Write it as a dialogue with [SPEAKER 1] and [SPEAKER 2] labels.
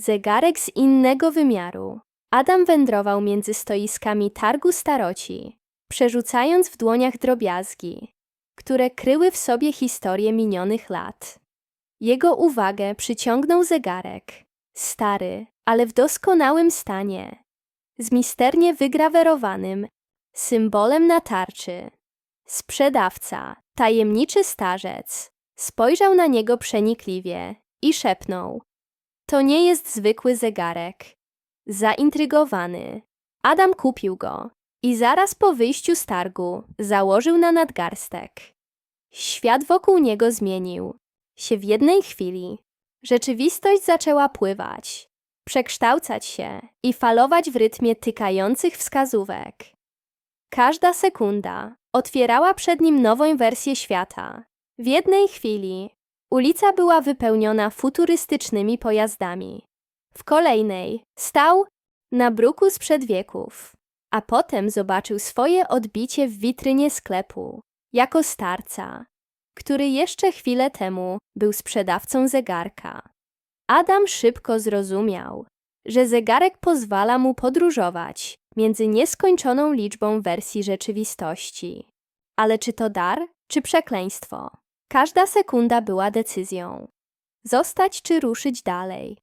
[SPEAKER 1] Zegarek z innego wymiaru. Adam wędrował między stoiskami targu staroci, przerzucając w dłoniach drobiazgi, które kryły w sobie historię minionych lat. Jego uwagę przyciągnął zegarek, stary, ale w doskonałym stanie, z misternie wygrawerowanym symbolem na tarczy. Sprzedawca, tajemniczy starzec, spojrzał na niego przenikliwie i szepnął: To nie jest zwykły zegarek. Zaintrygowany, Adam kupił go i zaraz po wyjściu z targu założył na nadgarstek. Świat wokół niego zmienił się w jednej chwili. Rzeczywistość zaczęła pływać, przekształcać się i falować w rytmie tykających wskazówek. Każda sekunda otwierała przed nim nową wersję świata. W jednej chwili ulica była wypełniona futurystycznymi pojazdami. W kolejnej stał na bruku sprzed wieków, a potem zobaczył swoje odbicie w witrynie sklepu jako starca, który jeszcze chwilę temu był sprzedawcą zegarka. Adam szybko zrozumiał, że zegarek pozwala mu podróżować między nieskończoną liczbą wersji rzeczywistości. Ale czy to dar, czy przekleństwo? Każda sekunda była decyzją. Zostać czy ruszyć dalej.